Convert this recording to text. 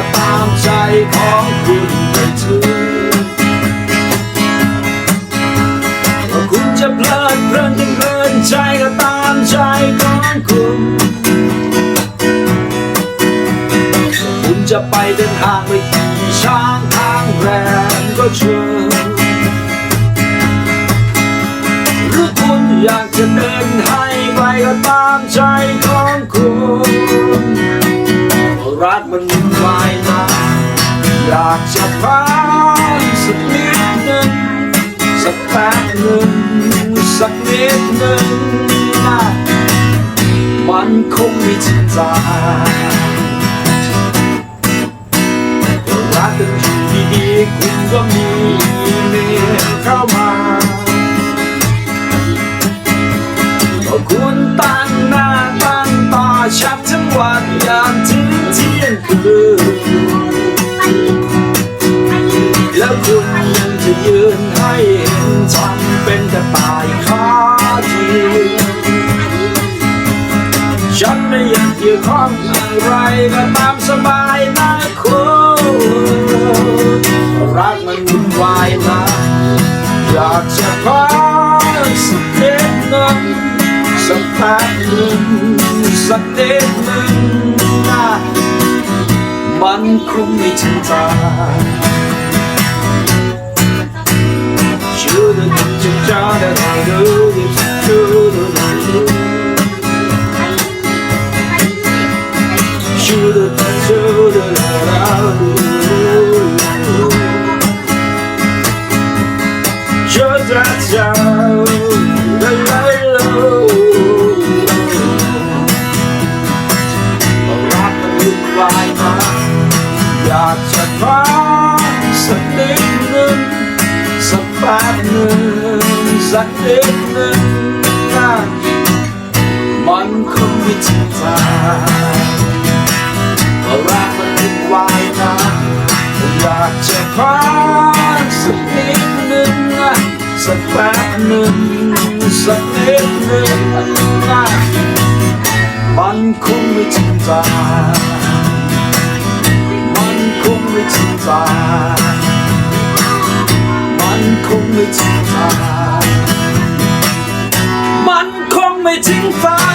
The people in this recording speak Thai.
ก็ตามใจของคุณไปเถอะว่าคุณจะเพลิดเพลินจนเพลินใจก็ตามใจของคุณคุณจะไปเดินทางไปขี่ช้างทางแรมก็เชิญหรือคุณอยากจะเดินให้ไกลก็ตามใจของคุณ รักมันวุ่นวายนะอยากจะพักสักนิดหนึ่งสักแป๊บหนึ่งสักนิดหนึ่งนะมันคงไม่จริงใจรักกันอยู่ดีๆคุณก็มีเมียเข้ามาก็คุณตั้งหน้าตั้งตาชักทั้งวันยามถึงที่ยง คืนแล้วคุณยังจะยืนให้เห็นฉันเป็นแต่ตายขาทีฉันไม่อยากเกี่ยวข้องอะไรก็ตามสบายนะคุณรักมันวุ่นวายนะอยากจะพักสักนิดนึงสักแป๊บหนึ่งสักนิดนึงน มันคงไม่ถึงใจ Shoulda done your job that I do, shoulda done your Shoulda done, shoulda done, I do. Shoulda done, อยากจะพักสักนิดหนึ่งสักแป๊บหนึ่งสักนิดหนึ่งนะมันคงไม่จริงใจรักมันวุ่นวายนะอยากจะพักสักนิดหนึ่งสักแป๊บหนึ่งสักนิดหนึ่งนะมันคงไม่จริงใจมันคง ตา มันคงไม่ถึงฟ้ามันคงไม่ถึงฟ้า